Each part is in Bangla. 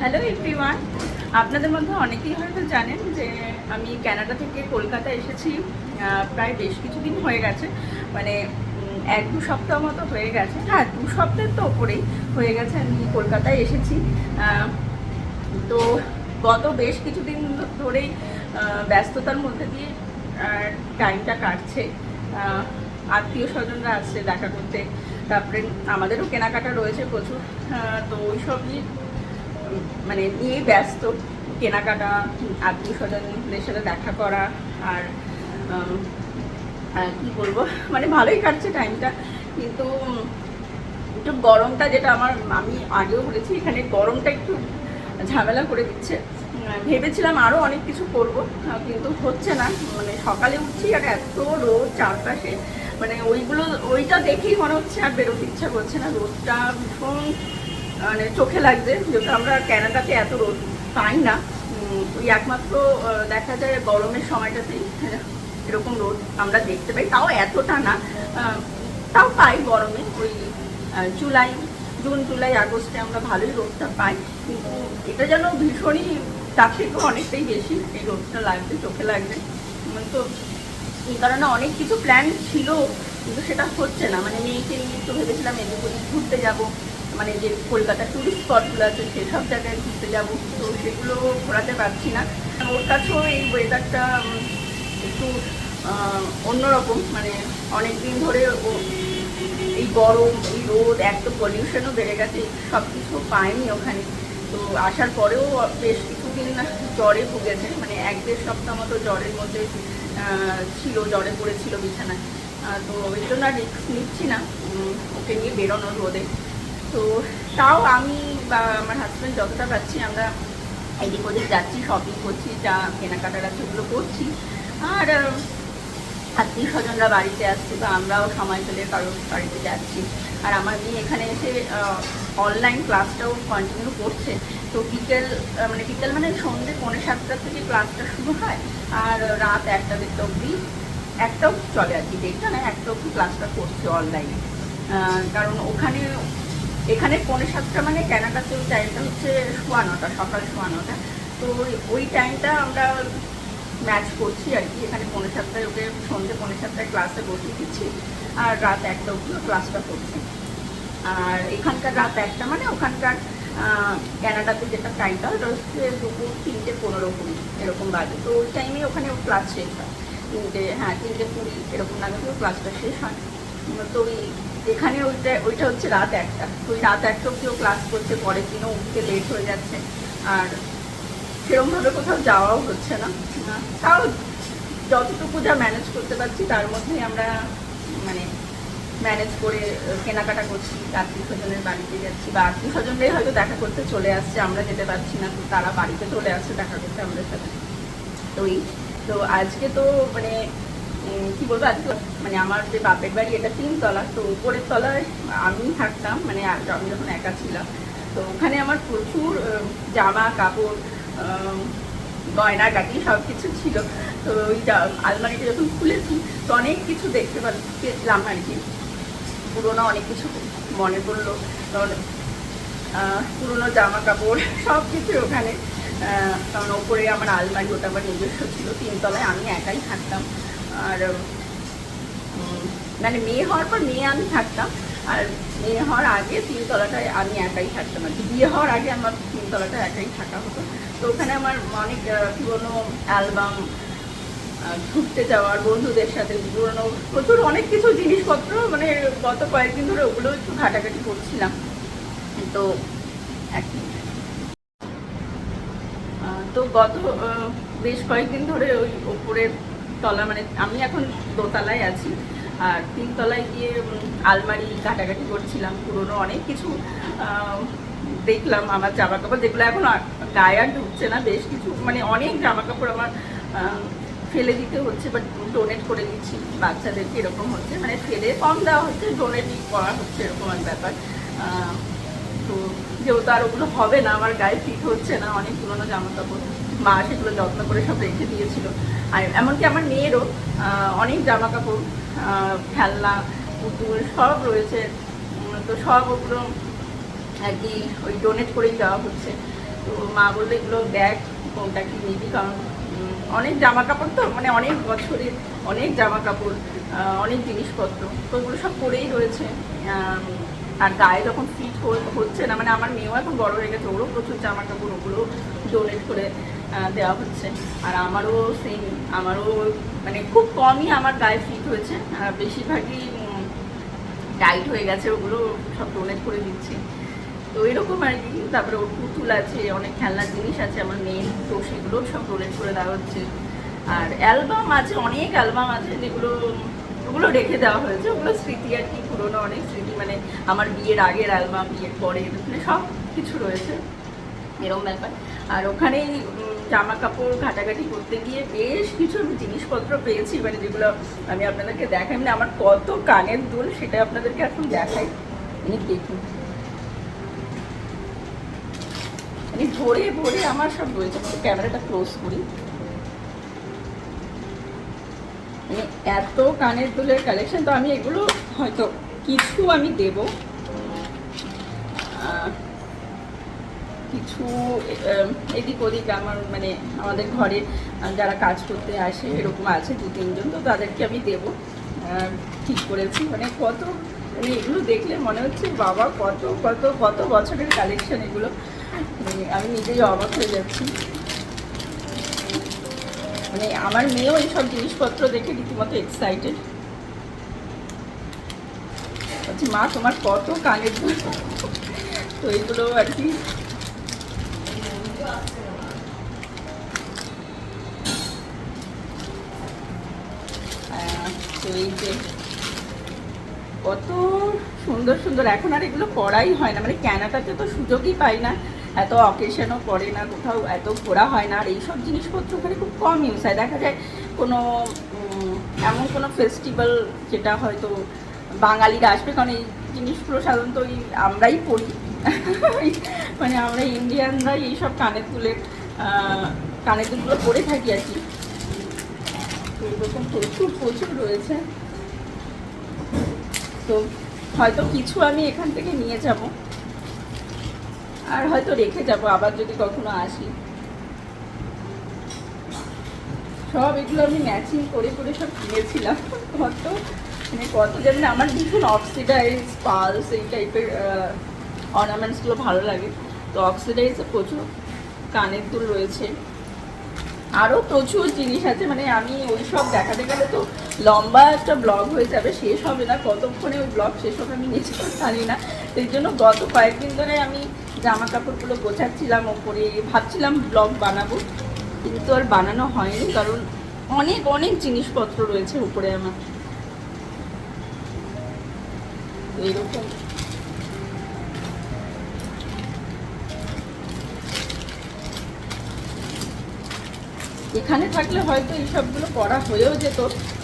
হ্যালো এভরিওয়ান আপনাদের মধ্যে অনেকেই হয়তো জানেন যে আমি কানাডা থেকে কলকাতা এসেছি প্রায় বেশ কিছুদিন হয়ে গেছে। মানে এক দু সপ্তাহ মতো হয়ে গেছে। হ্যাঁ দু সপ্তাহের তো ওপরেই হয়ে গেছে আমি কলকাতায় এসেছি। তো গত বেশ কিছুদিন ধরেই ব্যস্ততার মধ্যে দিয়ে টাইমটা কাটছে। আত্মীয় স্বজনরা আসছে দেখা করতে। তারপরে আমাদেরও কেনাকাটা রয়েছে প্রচুর। তো ওই সবই উম, মানে নিয়েই ব্যস্ত কেনাকাটা আত্মীয় স্বজনদের সাথে দেখা করা আর আর কি বলব? মানে ভালোই কাটছে টাইমটা কিন্তু একটু গরমটা যেটা আমার আমি আগেও বলেছি, এখানে গরমটা একটু ঝামেলা করে দিচ্ছে। ভেবেছিলাম আরও অনেক কিছু করব কিন্তু হচ্ছে না। মানে সকালে উঠছি আর এত রোদ চারপাশে। মানে ওইগুলো, ওইটা দেখেই মনে হচ্ছে আর বেরোতে ইচ্ছা করছে না। রোদটা ভীষণ মানে চোখে লাগছে, যেহেতু আমরা ক্যানাডাতে এত রোদ পাই না। ওই একমাত্র দেখা যায় গরমের সময়টাতেই এরকম রোদ আমরা দেখতে পাই। তাও এতটা না তাও পাই গরমে। ওই জুলাই, জুন, জুলাই, আগস্টে আমরা ভালোই রোদটা পাই। কিন্তু এটা যেন ভীষণই তার থেকেও অনেকটাই বেশি, এই রোদটা লাগবে চোখে লাগবে তো এই কারণে অনেক কিছু প্ল্যান ছিল, কিন্তু সেটা হচ্ছে না। মানে মেয়েকে নিয়ে একটু ভেবেছিলাম, এদিক ঘুরতে যাব। মানে যে কলকাতা টুরিস্ট স্পটগুলো আছে সেসব জায়গায় ঘুরতে যাব। তো সেগুলো ঘোরাতে পারছি না। ওর কাছেও এই ওয়েদারটা একটু অন্যরকম। মানে অনেক দিন ধরে এই গরম, এই রোদ এক তো পলিউশনও বেড়ে গেছে সব কিছু পায়নি ওখানে। তো আসার পরেও বেশ কিছুদিন জ্বরে ভুগেছে। মানে এক দেড় সপ্তাহ মতো জ্বরের মধ্যে ছিল, জ্বরে পড়েছিল বিছানায়। তো ওই জন্য আর রিস্ক নিচ্ছি না। ওকে নিয়ে বেরোনোর রোদে। তো তাও আমি, বা আমার হাজব্যান্ড যতটা পাচ্ছি আমরা এদিক ওদিক যাচ্ছি শপিং করছি, যা কেনাকাটার আছে ওগুলো করছি। আর আত্মীয় স্বজনরা বাড়িতে আসছে বা আমরাও সময় পেলে কারোর বাড়িতে যাচ্ছি। আর আমার মেয়ে এখানে এসে অনলাইন ক্লাসটাও কন্টিনিউ করছে। তো বিকেল মানে বিকেল মানে সন্ধ্যে পৌনে সাতটা থেকে ক্লাসটা শুরু হয়, আর রাত একটা দেড়টা অবধি, একটা চলে আর কি। দেড়টা না, একটা অবধি ক্লাসটা করছে অনলাইনে কারণ ওখানে এখানে পৌনে সাতটা মানে ক্যানাডাতে ওই টাইমটা হচ্ছে সোয়া নটা, সকাল সোয়া নটা। তো ওই- টাইমটা আমরা ম্যাচ করছি আর কি। এখানে পৌনে সাতটায় ওকে, সন্ধ্যে পৌনে সাতটায় ক্লাসে বসিয়ে দিচ্ছি। আর রাত একটা অবধি ও ক্লাসটা করছি। আর এখানকার রাত একটা মানে ওখানকার ক্যানাডাতে যেটা টাইমটা ওটা হচ্ছে দুপুর তিনটে পনেরো কুড়ি, এরকম বাজে। তো ওই টাইমে ওখানে ওর ক্লাস শেষ হয়। তিনটে হ্যাঁ তিনটে কুড়ি, এরকম নাগাদ ক্লাসটা শেষ হয়। তো ওই এখানে ওইটা ওইটা হচ্ছে রাত একটা। ওই রাত একটা অব্দি ও ক্লাস করছে, পরের দিনও উঠতে লেট হয়ে যাচ্ছে। আর সেরকমভাবে কোথাও যাওয়াও হচ্ছে না। তাও যতটুকু যা ম্যানেজ করতে পারছি, তার মধ্যেই আমরা মানে ম্যানেজ করে কেনাকাটা করছি, আত্মীয় স্বজনের বাড়িতে যাচ্ছি। বা আত্মীয় স্বজনরাই হয়তো দেখা করতে চলে আসছে, আমরা যেতে পারছি না, তো তারা বাড়িতে চলে আসছে দেখা করতে আমাদের সাথে। তো এই, তো আজকে তো মানে কি বলব আজকে মানে আমার যে বাপের বাড়ি এটা তিনতলা তো উপরের তলায় আমি থাকতাম মানে আমি যখন একা ছিলাম তো ওখানে আমার প্রচুর জামা কাপড় আহ, গয়নাগাটি সব কিছু ছিল। তো ওই আলমারিটা যখন খুলেছি তো অনেক কিছু দেখতে পেলাম আর কি। পুরোনো অনেক কিছু মনে পড়ল। কারণ পুরোনো জামা কাপড় সব কিছু ওখানে কারণ ওপরে আমার আলমারি ওটা আমার নিজস্ব ছিল তিনতলায় আমি একাই থাকতাম। আর মানে মেয়ে হওয়ার পর মেয়ে আমি থাকতাম, আর মেয়ে হওয়ার আগে তিনতলাটায় আমি একাই থাকতাম আর বিয়ে হওয়ার আগে আমার তিনতলাটা একাই থাকা হতো। তো ওখানে আমার অনেক পুরোনো অ্যালবাম ঘুরতে যাওয়ার, বন্ধুদের সাথে পুরোনো, প্রচুর অনেক কিছু জিনিসপত্র মানে গত কয়েকদিন ধরে ওগুলো একটু ঘাটাঘাটি করছিলাম। তো এক তো গত বেশ কয়েকদিন ধরে ওই ওপরের তলা মানে আমি এখন দোতলায় আছি। আর তিনতলায় গিয়ে আলমারি ঘাটাঘাটি করছিলাম, পুরোনো অনেক কিছু দেখলাম আমার জামা কাপড় যেগুলো এখন গায়ে আর ঢুকছে না, বেশ কিছু মানে অনেক জামা কাপড় আমার ফেলে দিতে হচ্ছে বাট ডোনেট করে দিচ্ছি বাচ্চাদেরকে এরকম হচ্ছে মানে ফেলে কম দেওয়া হচ্ছে ডোনেটই করা হচ্ছে এরকম এক ব্যাপার। তো যেহেতু আর ওগুলো হবে না, আমার গায়ে ফিট হচ্ছে না, অনেক পুরোনো জামা কাপড় মা সেগুলো যত্ন করে সব রেখে দিয়েছিল। আর এমনকি আমার মেয়েরও অনেক জামা কাপড় খেলনা, পুতুল সব রয়েছে। তো সব ওগুলো আর কি ওই ডোনেট করেই দেওয়া হচ্ছে। তো মা বলল, এগুলো দেখ, কোনটা কি নিবি? কারণ অনেক জামা কাপড় তো মানে অনেক বছরের অনেক জামা কাপড় অনেক জিনিসপত্র। তো ওগুলো সব পরেই রয়েছে। আর গায়ে যখন ফিট হচ্ছে না মানে আমার মেয়েও এখন বড় হয়ে গেছে, ওরও প্রচুর জামা কাপড় ওগুলো ডোনেট করে দেওয়া হচ্ছে। আর আমারও সেম আমারও মানে খুব কমই আমার গায়ে ফিট হয়েছে। আর বেশিরভাগই টাইট হয়ে গেছে, ওগুলো সব ডোনেট করে দিচ্ছি। তো এরকম আর কি, তারপরে ওর পুতুল আছে, অনেক খেলনার জিনিস আছে, আমার মেয়ের তো সেগুলো সব ডোনেট করে দেওয়া হচ্ছে। আর অ্যালবাম আছে, অনেক অ্যালবাম আছে যেগুলো ওগুলো রেখে দেওয়া হয়েছে, ওগুলো স্মৃতি আর কি, পুরোনো অনেক স্মৃতি মানে আমার বিয়ের আগের অ্যালবাম বিয়ের পরে মানে সব কিছু রয়েছে এরকম ব্যাপার। আর ওখানেই জামা কাপড় ঘাটাঘাটি করতে গিয়ে বেশ কিছু জিনিসপত্র পেয়েছি মানে যেগুলো আমি আপনাদেরকে দেখাই মানে আমার কত কানের দুল সেটা আপনাদেরকে এখন দেখাই। মানে দেখুন। মানে ভরে ভরে আমার সব রয়েছে, আমি ক্যামেরাটা ক্লোজ করি। মানে এত কানের দুলের কালেকশন তো আমি এগুলো হয়তো কিছু আমি দেব। কিছু এদিক ওদিক আমার মানে আমাদের ঘরে যারা কাজ করতে আসে, এরকম আছে দু, তিনজন, তো তাদেরকে আমি দেব। ঠিক করেছি। মানে কত মানে এগুলো দেখলে মনে হচ্ছে, বাবা, কত কত কত বছরের কালেকশন এগুলো। মানে আমি নিজেই অবাক হয়ে যাচ্ছি। মানে আমার মেয়েও এইসব জিনিসপত্র দেখে রীতিমতো এক্সাইটেড বলছি, মা, তোমার কত কানের তো এইগুলো আর কি। তো এই যে কত সুন্দর সুন্দর। এখন আর এগুলো পড়াই হয় না। মানে ক্যানাটাতে তো সুযোগই পাই না। এত অকেশনও পড়ে না, কোথাও এত ঘোরা হয় না, আর এইসব জিনিসপত্র ওখানে খুব কম ইউজ হয়। দেখা যায় কোনো এমন কোনো ফেস্টিভ্যাল যেটা হয়তো বাঙালিরা আসবে, কারণ এই জিনিসগুলো সাধারণত ওই আমরাই পড়ি মানে আমরা ইন্ডিয়ানরাই এইসব কানের তুলে কানের দুলগুলো পরে থাকি আর কি। এরকম প্রচুর প্রচুর রয়েছে। তো হয়তো কিছু আমি এখান থেকে নিয়ে যাব। আর হয়তো রেখে যাব, আবার যদি কখনো আসি। সব এগুলো আমি ম্যাচিং করে করে সব কিনেছিলাম। কত? মানে কত যেমন আমার ভীষণ অক্সিডাইজ পালস এই টাইপের অর্নামেন্টসগুলো ভালো লাগে। তো অক্সিডাইজে প্রচুর কানের দুল রয়েছে। আরও প্রচুর জিনিস আছে মানে আমি ওই সব দেখাতে গেলে তো লম্বা একটা ব্লগ হয়ে যাবে, শেষ হবে না। কতক্ষণে ওই ব্লগ শেষ হবে আমি নিজে জানি না। সেই জন্য গত কয়েকদিন ধরে আমি জামা কাপড়গুলো গোছাচ্ছিলাম ওপরে, ভাবছিলাম ব্লগ বানাবো, কিন্তু আর বানানো হয়নি কারণ অনেক অনেক জিনিসপত্র রয়েছে উপরে আমার। এরকম। এখানে থাকলে হয়তো এই সবগুলো পড়া হয়েও যেত,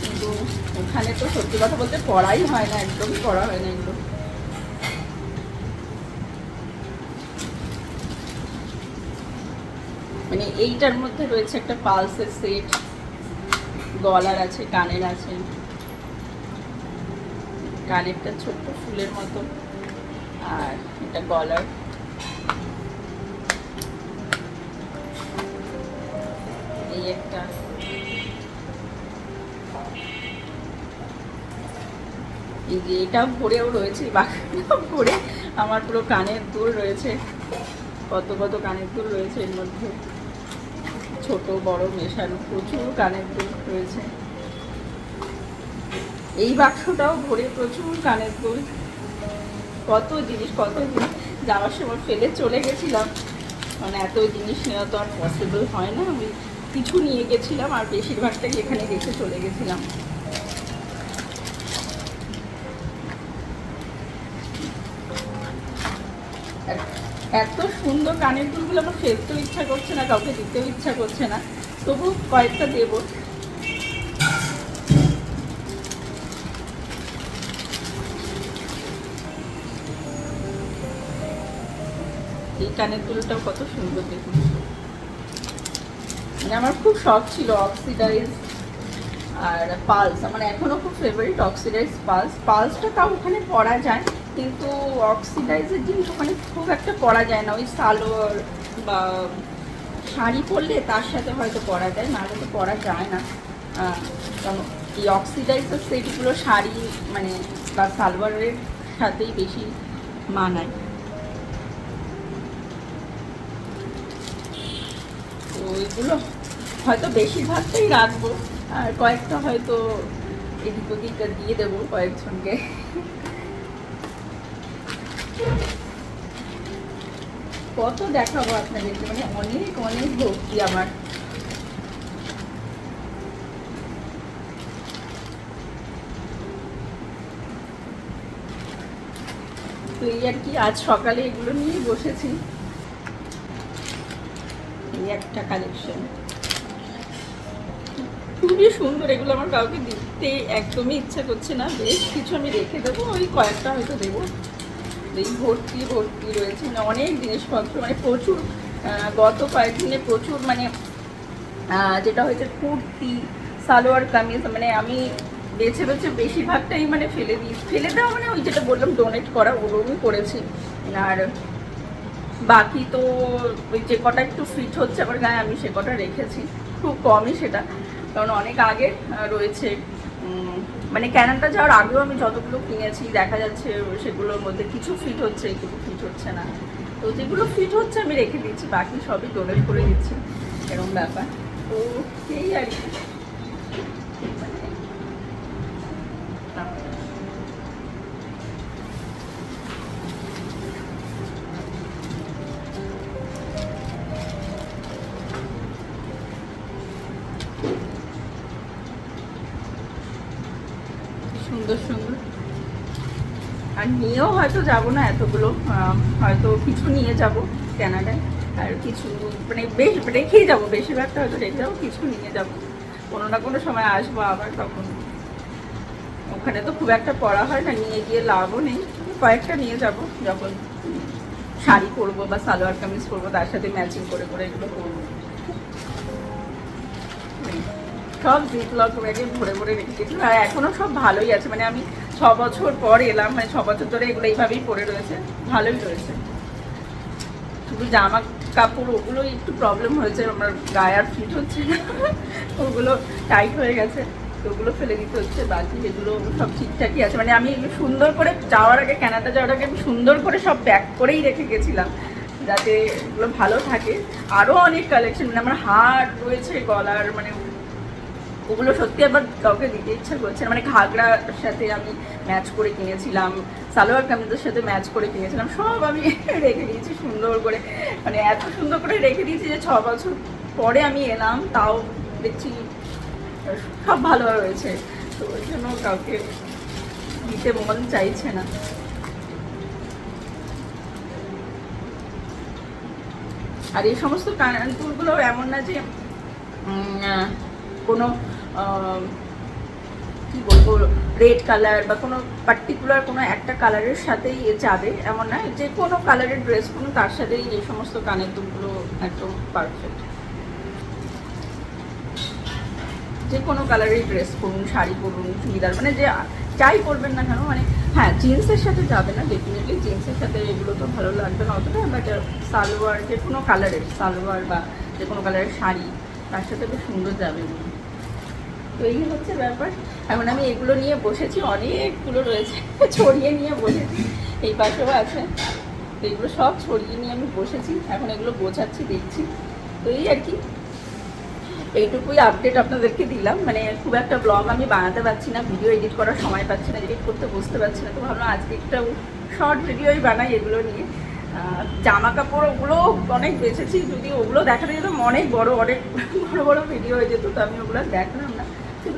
কিন্তু ওখানে তো সত্যি কথা বলতে পড়াই হয় না, একদমই পড়া হয় না এগুলো। মানে এইটার মধ্যে রয়েছে একটা পালসের সেট, গলার আছে, কানের আছে। কানেরটা ছোট্ট ফুলের মতো, আর এটা গলার। এই একটা। এই যে এটা ভরেও রয়েছে বাকিটা ভরে আমার পুরো কানের দুল রয়েছে, কত কত কানের দুল রয়েছে এর মধ্যে। ছোট, বড় মেশানো প্রচুর কানের দুল রয়েছে। এই বাক্সটাও ভরে প্রচুর কানের দুল। কত জিনিস কত জিনিস যাওয়ার সময় ফেলে চলে গেছিলাম। মানে এত জিনিস নেওয়া তো আর পসিবল হয় না। আমি কিছু নিয়ে গেছিলাম আর বেশিরভাগটাই এখানে রেখে চলে গেছিলাম। কানের দুলগুলো আমার ফেলতেও ইচ্ছা করছে না, কাউকে দিতেও ইচ্ছা করছে না। তবু কয়েকটা দেবো। এই কানের দুলটাও কত সুন্দর দেখুন। মানে আমার খুব শখ ছিল অক্সিডাইজ আর পালস আমার এখনও খুব ফেভারিট অক্সিডাইজ পালস পালসটা তাও ওখানে পরা যায়। কিন্তু অক্সিডাইজের জিনিস ওখানে খুব একটা পরা যায় না। ওই সালোয়ার বা শাড়ি পরলে তার সাথে হয়তো পরা যায়, নাহলে তো পরা যায় না। কারণ এই অক্সিডাইজার সেটগুলো শাড়ি মানে বা সালোয়ারের সাথেই বেশি মানায়। তো এগুলো হয়তো বেশিরভাগটাই রাখব, আর কয়েকটা হয়তো এদিক ওদিকটা দিয়ে দেবো কয়েকজনকে। কত দেখাবো আপনাদেরকে মানে অনেক অনেক ভক্তি আমার। তো এই আর কি, আজ সকালে এগুলো নিয়ে বসেছি। এই একটা কালেকশন খুবই সুন্দর, এগুলো আমার কাউকে দিতে একদমই ইচ্ছা করছে না। বেশ কিছু আমি রেখে দেবো, ওই কয়েকটা হয়তো দেবো। এই ভর্তি ভর্তি রয়েছে। মানে অনেক জিনিসপত্র মানে প্রচুর গত কয়েকদিনে প্রচুর মানে যেটা হয়েছে কুর্তি, সালোয়ার কামিজ মানে আমি বেছে বেছে বেশিরভাগটাই মানে ফেলে দিই। ফেলে দেওয়া মানে ওই যেটা বললাম ডোনেট করা ওগুলো আমি করেছি। আর বাকি তো ওই যে কটা একটু ফিট হচ্ছে, আমার গায়ে, আমি সে কটা রেখেছি। খুব কমই সেটা, কারণ অনেক আগে রয়েছে। মানে ক্যানানটা যাওয়ার আগেও আমি যতগুলো কিনেছি, দেখা যাচ্ছে সেগুলোর মধ্যে কিছু ফিট হচ্ছে, কিছু ফিট হচ্ছে না। তো যেগুলো ফিট হচ্ছে আমি রেখে দিচ্ছি, বাকি সবই ডোনেট করে দিচ্ছি। এরকম ব্যাপার। তো এই আর কি। আর নিয়েও হয়তো যাব না এতগুলো হয়তো কিছু নিয়ে যাব ক্যানাডায় আর কিছু মানে বেশ রেখেই যাব, বেশিরভাগটা হয়তো রেখে যাব, কিছু নিয়ে যাব। কোনো না কোনো সময় আসব আবার তখন। ওখানে তো খুব একটা পড়া হয় না, নিয়ে গিয়ে লাভও নেই। কয়েকটা নিয়ে যাব, যখন শাড়ি পরবো বা সালোয়ার কামিজ পরবো, তার সাথে ম্যাচিং করে করে এগুলো পরবো। সব জিপলক ব্যাগে ভরে ভরে রেখে দিয়েছিলাম আর এখনও সব ভালোই আছে। মানে আমি ছ বছর পর এলাম মানে ছ বছর ধরে এগুলো এইভাবেই পরে রয়েছে। ভালোই রয়েছে। শুধু জামা কাপড় ওগুলো একটু প্রবলেম হয়েছে। আমার গায়ে আর ফিট হচ্ছে না। ওগুলো টাইট হয়ে গেছে। তো ওগুলো ফেলে দিতে হচ্ছে। বাকি এগুলো সব ঠিকঠাকই আছে। মানে আমি সুন্দর করে যাওয়ার আগে কানাডা যাওয়ার আগে আমি সুন্দর করে সব প্যাক করেই রেখে গেছিলাম। যাতে এগুলো ভালো থাকে। আরও অনেক কালেকশন মানে আমার হার রয়েছে গলার মানে ওগুলো সত্যি আবার কাউকে দিতে ইচ্ছা করছে মানে ঘাগরার সাথে আমি ম্যাচ করে কিনেছিলাম, সালোয়ার কামিজের সাথে ম্যাচ করে কিনেছিলাম, সব আমি রেখে দিয়েছি সুন্দর করে। মানে এত সুন্দর করে রেখে দিয়েছি যে ছ বছর পরে আমি এলাম, তাও দেখছি সব ভালো রয়েছে তো ওই জন্য কাউকে দিতে মন চাইছে না। আর এই সমস্ত কানপুরগুলো এমন না যে কোনো কি বলব রেড কালার বা কোনো পার্টিকুলার কোনো একটা কালারের সাথেই এ যাবে, এমন না, যে কোনো কালারের ড্রেস কোনো তার সাথেই এই সমস্ত কানের দুলগুলো একদম পারফেক্ট যে কোনো কালারের ড্রেস করুন শাড়ি পরুন, চুড়িদার মানে যে যাই পরবেন না কেন মানে হ্যাঁ জিন্সের সাথে যাবে না ডেফিনেটলি জিন্সের সাথে এগুলো তো ভালো লাগবে না অতটা বাট সালোয়ার যে কোনো কালারের সালোয়ার বা যে কোনো কালারের শাড়ি, তার সাথে বেশ সুন্দর যাবে এগুলো। তো এই হচ্ছে ব্যাপার। এখন আমি এগুলো নিয়ে বসেছি, অনেকগুলো রয়েছে। ছড়িয়ে নিয়ে বসেছি, এই পাশেও আছে। তো এগুলো সব ছড়িয়ে নিয়ে আমি বসেছি, এখন এগুলো বোঝাচ্ছি দেখছি। তো এই আর কি। এইটুকুই আপডেট আপনাদেরকে দিলাম। মানে খুব একটা ব্লগ আমি বানাতে পারছি না ভিডিও এডিট করার সময় পাচ্ছি না এডিট করতে বসতে পারছি না। তো ভাবলাম আজকে একটা শর্ট ভিডিওই বানাই এগুলো নিয়ে। জামা কাপড় ওগুলো অনেক বেছেছি, যদি ওগুলো দেখাতে যেতাম অনেক বড় অনেক বড় বড় ভিডিও হয়ে যেত। তো আমি ওগুলো দেখালাম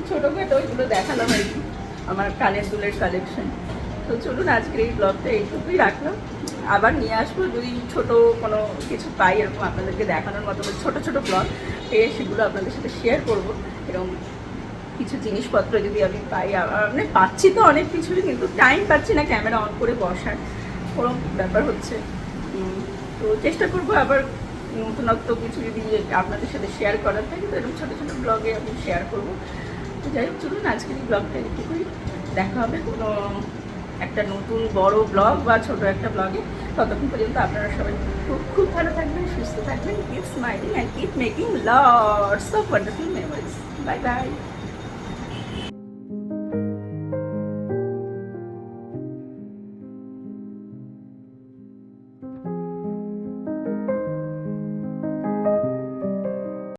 ছোটোখাটো ওইগুলো দেখালাম আর কি আমার কানের দুলের কালেকশন তো চলুন আজকের এই ব্লগটা এইটুকুই রাখলাম। আবার নিয়ে আসব যদি ছোট কোনো কিছু পাই এরকম আপনাদেরকে দেখানোর মতো ছোট ছোট ব্লগ পেয়ে সেগুলো আপনাদের সাথে শেয়ার করব। এরকম কিছু জিনিসপত্র যদি আমি পাই মানে পাচ্ছি তো অনেক কিছুই, কিন্তু টাইম পাচ্ছি না ক্যামেরা অন করে বসার। ওরকম ব্যাপার হচ্ছে। তো চেষ্টা করব আবার নতুনত্ব কিছু যদি আপনাদের সাথে শেয়ার করার থাকে তো? এরকম ছোটো ছোটো ব্লগে আমি শেয়ার করব। যাই হোক, চলুন আজকের এই ব্লগটা করি। দেখা হবে কোনো একটা নতুন বড় ব্লগ বা ছোট একটা ব্লগে ততক্ষণ পর্যন্ত আপনারা সবাই খুব খুব ভালো থাকবেন, সুস্থ থাকবেন keep smiling and keep making lots of wonderful memories bye bye